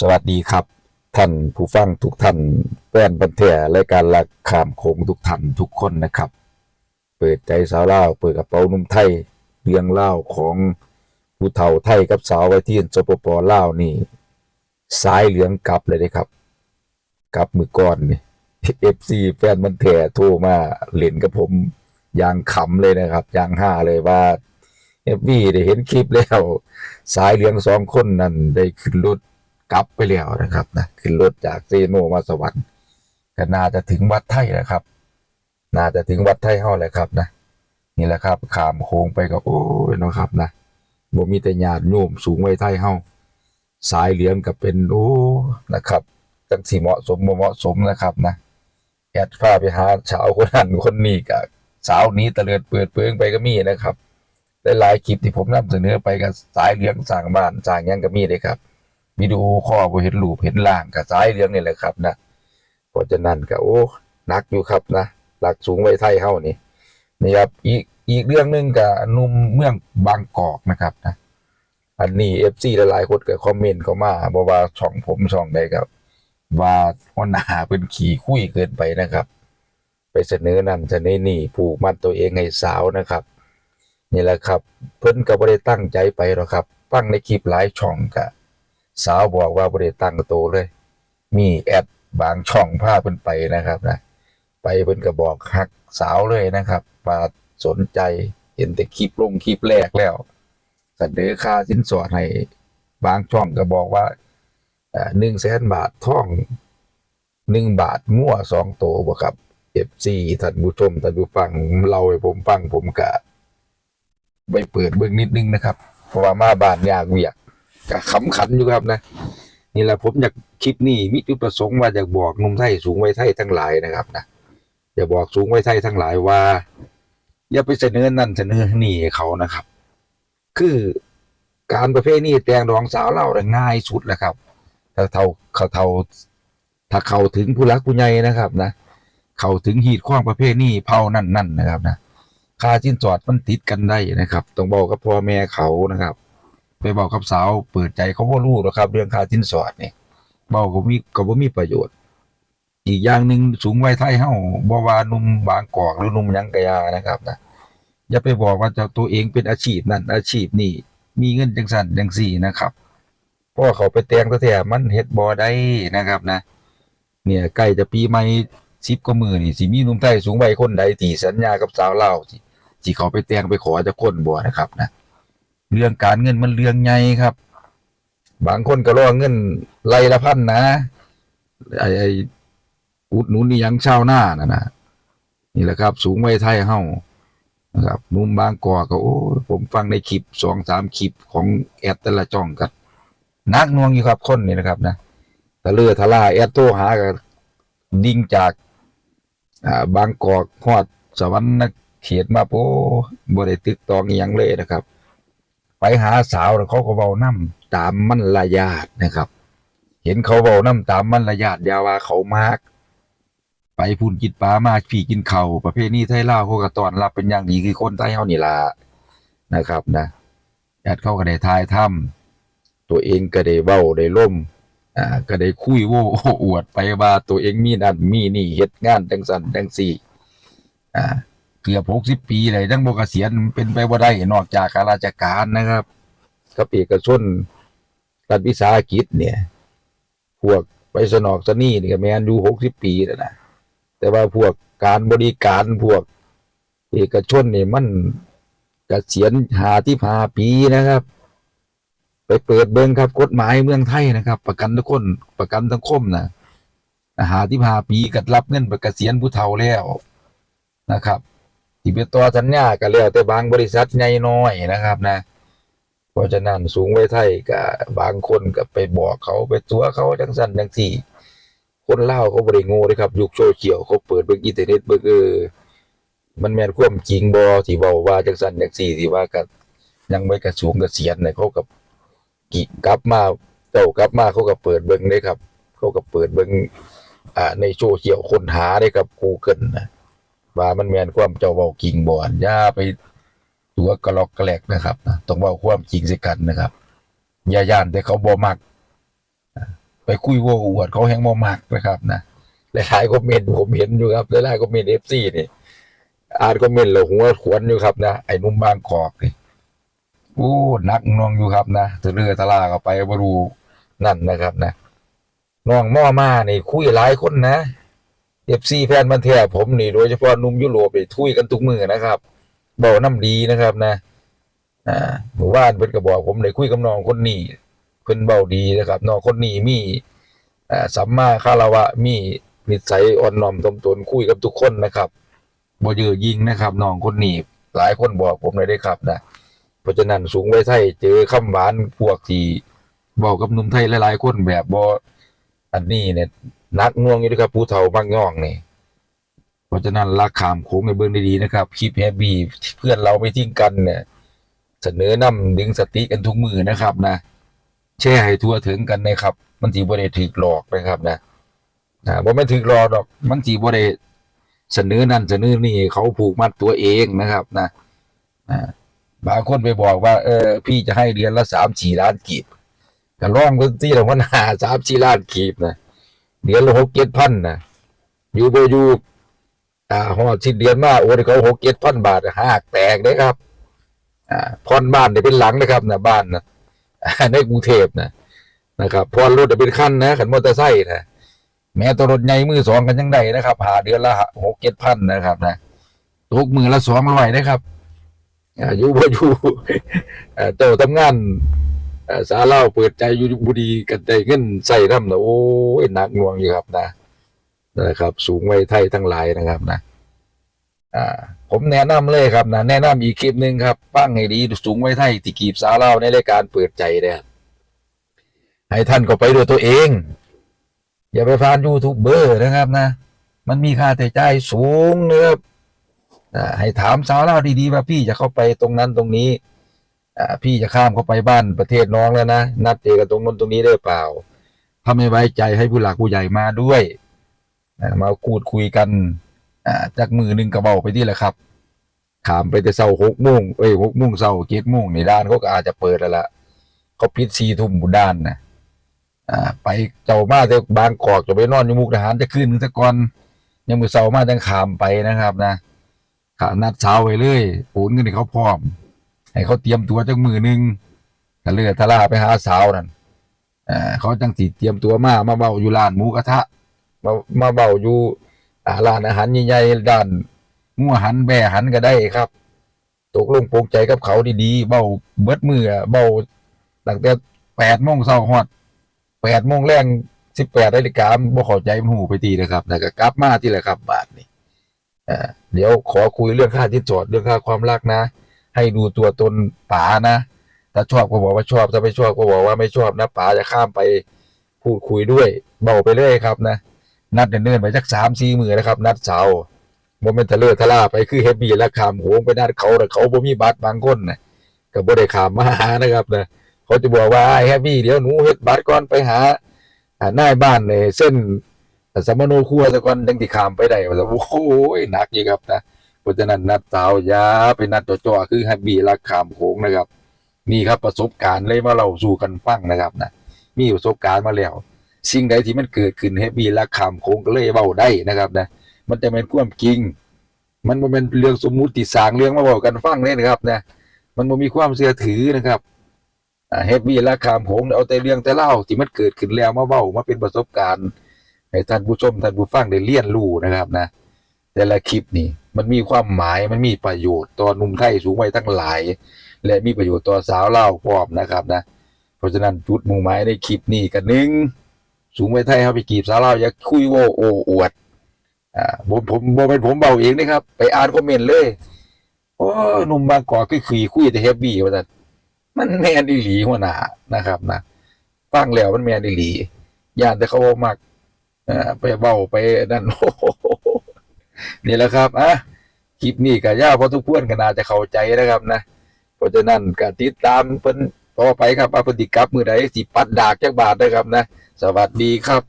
สวัสดีครับ ท่านผู้ฟังทุกท่านแฟนบันเทรายการลักขามโขงทุกท่านทุกคนนะครับ เปิดใจสาวเล่าเปิดกระเป๋านุ่มไทยเรียงเล่าของผู้เฒ่าไทยกับสาวไว้ที่สปปเล่านี่สายเหลืองกลับเลยนะครับกลับมือก่อนนี่เอฟซีแฟนมันแถโทรมาเล่นกับผมยางขำเลยนะครับยางห้าเลยว่าเอฟวีได้เห็นคลิปแล้ว สายเหลืองสองคนนั้นได้ขึ้นรถ กลับไปแล้วนะครับนะขึ้นรถจากเซโนมาสวรรค์ก็น่าจะถึงวัดไทยแล้วครับ น่าจะถึงวัดไทยเฮาแล้วครับนะนี่แหละครับขามโค้งไปก็โอ้ยนะครับนะบ่มีแต่ญาติโยมสูงไว้ไทยเฮาสายเหลืองก็เป็นโอ้นะครับจังสิเหมาะสมบ่เหมาะสมนะครับนะแอดฟ้าไปหาสาวคนนั้นคนนี้ก็สาวนี้ตะเลิดเปิดเปิงไปก็มีนะครับหลายๆคลิปที่ผมนำเสนอไปกับสายเหลืองสร้างบ้านสร้างยังก็มีเลยครับ วิดีโอคอลบ่เห็นรูปเห็นร่างกับสายเหลืองนี่แหละครับนะเพราะฉะนั้นก็โอ้หนักอยู่ครับนะหลักสูงไว้ไทยเฮานี่นี่ครับอีกอีกเรื่องหนึ่งกับนุ่มเมืองบางกอกนะครับนะอันนี้ FC หลายๆคนก็คอมเมนต์เข้ามาบอกว่าช่องผมช่องใดครับ ว่าหัวหน้าเป็นขี่คุยเกินไปนะครับ ไปเสนอนั่นเสนอนี่ผูกมัดตัวเองให้สาวนะครับนี่แหละครับ เพิ่นก็บ่ได้ตั้งใจไปหรอกครับฟังในคลิปหลายช่องก็ สาวบอกว่าบ่ได้ตั้งโตเลย มีแอดบางช่องพาเพิ่นไปนะครับนะไปเพิ่นก็บอกฮักสาวเลยนะครับว่าสนใจเห็นแต่คลิปลงคลิปแรกแล้วเสนอค่าสินสอดให้บางช่องก็บอกว่าหนึ่งแสนบาทท่องหนึ่งบาทมั่วสองโตบ่ครับเอฟซีท่านผู้ชมท่านผู้ฟังเล่าให้ผมฟังผมกะไปเปิดเบิ่งนิดนึงนะครับ เพราะว่ามาบ้านยากเวียก ก็ขำขันอยู่ครับนะนี่แหละผมอยากคลิปนี้มีจุประสงค์ว่าอยากบอกนุ่มไทยสูงไวัยไทยทั้งหลายนะครับนะอยากบอกสูงไวัยไทยทั้งหลายว่า อย่าไปเสนอนั่นเสนอนี่เขานะครับ คือการประเภทนี้แต่งรองสาวเล่าได้ง่ายสุดแหละครับถ้าเท่าเขาเท่าถ้าเขาถึงผู้รักผู้ใหญ่นะครับนะเขาถึงหีดข้องประเภทนี้เผานั่นนั่นนะครับนะค่าชิ้นสอดมันติดกันได้นะครับ ต้องบอกกับพ่อแม่เขานะครับ ไปบอกกับสาวเปิดใจเขาบ่รู้หรอกครับ เรื่องค่าชิ้นสอดนี่เบาก็มีก็บ่มีประโยชน์ อีกอย่างหนึ่งสูงไวัยไทยเฮ้าบวาหนุ่มบางกอกหรือหนุ่มยังกะยานะครับนะอย่าไปบอกว่าจ้าตัวเองเป็นอาชีพนั่นอาชีพนี่มีเงินจังสันจังสี่นะครับเพราะว่าเขาไปแต่งแท้ๆมันเฮ็ดบ่ได้นะครับนะ เนี่ยใกล้จะปีใหม่สิบกว่ามือนี่สิมีหนุ่มไทยสูงวัยคนใดที่สัญญากับสาวเล่าสิสิเขาไปแต่งไปขอจะคนบ่นะครับนะ เรื่องการเงินมันเรื่องใหญ่ครับ บางคนก็รอเงินไล่ละพันนะไอ้ไอ้อุดหนุนนี่ยังเช่าหน้านะนะนี่แหละครับ สูงไวัยไทยเฮานะครับนุ่มบางกอกก็โอ้ผมฟังในคลิปสองสามคลิปของแอดแต่ละจ่องกันนักนวงอยู่ครับคนนี่นะครับนะทะเลือทะลาแอดโทรหากันดิ่งจากอ่าบางกอกฮอดสวรรค์เขตมาโอ้บ่ได้ตึกตองอยังเลยนะครับ ไปหาสาวแล้วเขาก็เว้านํตามมันละยาดนะครับ เห็นเขาเว้านํตามมันละยาดยาวาเขามากไปพูนกินปลามาพี่กินเขาวประเภทนี้ไทยลาวเขาก็ตอนรับเป็นอย่างดีคือคนไทยเฮานี่ล่ะนะครับนะญาติเขาก็ได้ทายถ้ำตัวเองก็ได้เว้าได้ล่มอ่าก็ได้คุยโว้อวดไปว่าตัวเองมีนั่นมีนี่เฮ็ดงานจังสันจังสี่อ่า เกือบหกสิบปีเลยจังบ่เกษียณเป็นไปบ่ได้นอกจากข้าราชการนะครับกับเอกชนรัฐวิสาหกิจเนี่ย พวกไปสนอกสนี่นี่ก็แมนอยู่หกสิบปีแล้วนะแต่ว่าพวกการบริการพวกเอกชนเนี่ยมันกเกษียณหาที่หาปีนะครับ ไปเปิดเบิงครับกฎหมายเมืองไทยนะครับ ประกันทุกคนประกันสังคมนะหาที่หาปีกัดรับเงินประเกษียณผู้เฒ่าแล้วนะครับ ที่เป็นตัวสัญญาก็แล้วแต่บางบริษัทใหญ่น้อยนะครับนะ เพราะฉะนั้นสูงไว้ไทยกับบางคนก็ไปบอกเขาไปตัวเขาจังสันจังสี่คนเล่าเขาบริโง่เลยครับ ยุคโซเชียลเขาเปิดเบิ่งอินเทอร์เน็ตเบิ่งเออมันแม่นความจริงบ่ที่เว้าว่าจังสันจังสี่ที่ว่ากันยังไม่กระสูงเกษียณเนี่ยเขากับกิกลับมาเจ้ากลับมาเขาก็เปิดเบิ่งได้ครับ เขาก็เปิดเบิ่งอ่าในโซเชียลค้นหาได้ครับ Google นะ ว่ามันแมนความเจ้าเว้าจริงบ่อนอย่าไปตัวกระลอกกระแหลกนะครับต้องเว้าความจริงสิกันนะครับอย่าย่านแต่เขาบ่มักไปคุยโว้อวดเขาแฮงบ่มักนะครับนะหลายๆคอมเมนต์ผมเห็นอยู่ครับหลายๆคอมเมนต์ FC นี่อ่านคอมเมนต์แล้วหัวขวนอยู่ครับนะไอ้นุ่มบางกอกนี่โอ้นักน่วงอยู่ครับนะเรือตะลาเข้าไปบรูนั่นนะครับนะน้องม่อมานี่คุยหลายคนนะ FC แฟนมันแท้ผมนี่โดยเฉพาะนุ่มยุโรปนี่ทุยกันทุกมือนะครับเบาน้ำดีนะครับนะอ่าหมู่บ้านเพิ่นก็บอกผมได้คุยกับน้องคนนี้เพิ่นเบาดีนะครับน้องคนนี้มีอ่าสัมมาคารวะมีนิสัยอ่อนน้อมถ่อมตนคุยกับทุกคนนะครับบ่เยือยิงนะครับน้องคนนี้หลายคนบอกผมเลยได้ครับนะเพราะฉะนั้นสูงไว้ไทยเจอคำหวานพวกที่บอกกับหนุ่มไทยหลายๆคนแบบบ่อันนี้เนี่ย นักง่วงอยู่ด้วยครับผู้เฒ่าบางย่องนี่เพราะฉะนั้นรักขามโค้งในเบื้องดีๆนะครับคลิปแฮปปี้เพื่อนเราไม่ทิ้งกันเนี่ยเสนอนำดึงสติกันทุกมือนะครับนะแช่ให้ทั่วถึงกันนะครับมันจีบ่ได้ถูกหลอกนะครับนะนะบ่แม่นถูกหลอกดอก มันจีบ่ได้เสนอนั่นเสนอนี่เขาผูกมัดตัวเองนะครับนะนะบางคนไปบอกว่า เออ พี่จะให้เดือนละสามสี่ล้านกีบก็ร้องเพิ่นที่ละมันหาสามสี่ล้านกีบนะ เดือนละหกเจ็ดพันนะอยู่บ่อยู่อ่าฮอดสิ้นเดือนมาโอ้เขาหกเจ็ดพันบาทหากแตกเด้ครับ อ่าพรบ้านเนี่ยเป็นหลังนะครับนะบ้านนะในกรุงเทพนะนะครับพรรถเนี่ยเป็นขั้นนะขันมอเตอร์ไซค์นะแม้ตัวรถใหญ่มือสองกันยังได้นะครับหาเดือนละหกเจ็ดพันนะครับนะตกมือละสองร้อยนะครับอ่าอยู่บ่อยู่อ่าเจ้าทำงาน สาเล่าเปิดใจอยู่บุรีกันได้เงินใส่น้ำนะโอ้ยหนักหน่วงอยู่ครับนะนะครับ สูงไวัยไทยทั้งหลายนะครับนะอ่าผมแนะนำเลยครับนะแนะนำอีกคลิปหนึ่งครับปั้งให้ดีสูงไว้ไทยที่กีบสาเล่าในรายการเปิดใจเนี่ยให้ท่านก็ไปด้วยตัวเอง อย่าไปฟานยูทูบเบอร์นะครับนะ มันมีค่าใช้จ่ายสูงนะครับอ่าให้ถามสาวเล่าดีๆว่าพี่จะเข้าไปตรงนั้นตรงนี้ พี่จะข้ามเข้าไปบ้านประเทศน้องแล้วนะนัดเจอกันตรงนั้นตรงนี้ได้เปล่า ถ้าไม่ไว้ใจให้ผู้หลักผู้ใหญ่มาด้วยมาพูดคุยกันจากมือหนึ่งกระเบาไปที่แหละครับขามไปแต่เช้าหกโมงเอ้ยหกโมงเช้าเจ็ดโมงในด้านเขาก็อาจจะเปิดแล้วล่ะเขาปิดสี่ทุ่มบุด้านนะอ่า ไปเจ้ามาแต่บางกอกจะไปนอนอยู่มุกดาหารจะขึ้นนึงตะกอนยังมือเช้ามาจังขามไปนะครับ นะขานัดเช้าไปเลยปูนเงินให้เขาพร้อม ให้เขาเตรียมตัวจังมือหนึ่งกะเลือทะลาไปหาสาวนั่นอ่าเขาจังสิเตรียมตัวมามาเบาอยู่ร้านหมูกระทะ มามาเบาอยู่อ่าร้านอาหารใหญ่ๆด้านงัวหันแบะหันก็ได้ครับ ตกลงโปรงใจกับเขาดีๆเบาเบิดมืออเบาตั้งแต่แปดโมงเช้าฮอดแปดโมงแรงสิบแปดนาฬิกาบ่เข้าใจหูไปทีนะครับแล้วก็กลับมาที่แหละครับ บาทนี่เดี๋ยวขอคุยเรื่องค่าที่จอดเรื่องค่าความรักนะ ให้ดูตัวตนป๋านะถ้าชอบก็บอกว่าชอบถ้าไม่ชอบก็บอกว่าไม่ชอบนะป๋าจะข้ามไปพูดคุยด้วยเบาไปเรื่อยครับนะนัดเนิ่นๆไปสักสามสี่มือนะครับ นัดเสาร์โมเมนต์เลอร์ทล่าไปคือเฮฟบี้และขามโหงไปนัดเขาแต่เขาบ่มีบัตรบางคนนะก็บ่ได้ขามมาหานะครับนะเขาจะบอกว่าเฮฟบี้เดี๋ยวหนูเฮ็ดบัตรก่อนไปหาอ่านายบ้านในเส้นสมโนครัวซะกอนจังสิขามไปได้ว่าโอ้โหหนักอยู่ครับนะ เพราะฉะนั้นนัดสาร์อยาไปนัดจ่อๆคือเฮฟบี้และขามโขงนะครับ นี่ครับประสบการณ์เลยมาเราสู่กันฟังนะครับนะมีประสบการณ์มาแล้วสิ่งใดที่มันเกิดขึ้นให้มีราคามโคงก็เลยเบาได้นะครับนะมันจะเป็นความจริง มันมันเป็นเรื่องสมมุติสร้างเรื่องมาบอกกันฟังเลยนะครับนะมันบ่มีความเชื่อถือนะครับเฮฟวี่ราคามโขงเอาแต่เรื่องแต่เล่าที่มันเกิดขึ้นแล้วมาเว้ามาเป็นประสบการณ์ให้ท่านผู้ชมท่านผู้ฟังได้เรียนรู้นะครับนะ แต่ละคลิปนี่ มันมีความหมายมันมีประโยชน์ต่อหนุ่มไทยสูงวัยทั้งหลาย และมีประโยชน์ต่อสาวเล่าพร้อมนะครับนะ เพราะฉะนั้นจุดมุ่งหมายในคลิปนี้ก็หนึ่งสูงไว้ไทยครับไปกีบสาวเราอย่าคุยโวโออวดอ่าผมผมผมเป็นผมเบาเองนะครับ ไปอ่านคอมเมนต์เลยโอ้หนุ่มบางกอกคือคุยคุยแต่เฮฟบี้ว่าแต่มันแมนอีหลีหัวหน้านะครับนะฟังแล้วมันแมนอีหลีย่านแต่เขาบอกมักอ่าไปเบาไปนั่นโอ้โห นี่แหละครับอะคลิปนี้ก็ย่าวพอทุกเพื่อนก็น่าจะเข้าใจนะครับนะเพราะฉะนั้นก็ติดตามเพิ่นต่อไปครับอาพฤติกรรมมือใดสิปัดดากจักบาทนะครับนะ สวัสดีครับ